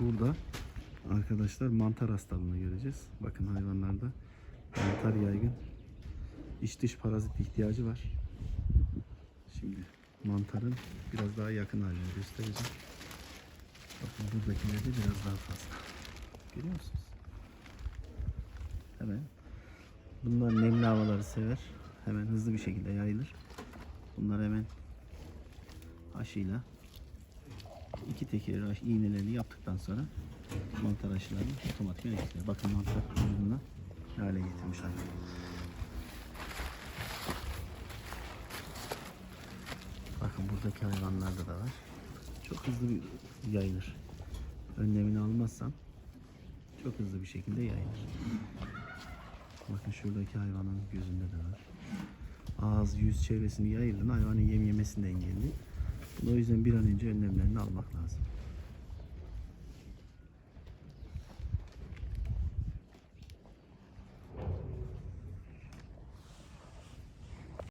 burada arkadaşlar mantar hastalığını göreceğiz. Bakın hayvanlarda mantar yaygın. İç dış parazit ihtiyacı var. Şimdi mantarın biraz daha yakın halini göstereceğim. Bakın buradakilerde biraz daha fazla. Görüyor musunuz? Hemen. Bunlar nemli havaları sever. Hemen hızlı bir şekilde yayılır. Bunlar hemen aşıyla iki teker aşı iğnelerini yaptıktan sonra mantar aşılarını otomatikman etkiliyor. Bakın mantar ne hale getirmiş hayvan. Bakın buradaki hayvanlarda da var. Çok hızlı bir yayılır. Önlemini almazsan çok hızlı bir şekilde yayılır. Bakın şuradaki hayvanın gözünde de var. Ağız, yüz çevresini yayıldığında hayvanın yem yemesini de engelliyor. O yüzden bir an önce önlemlerini almak lazım.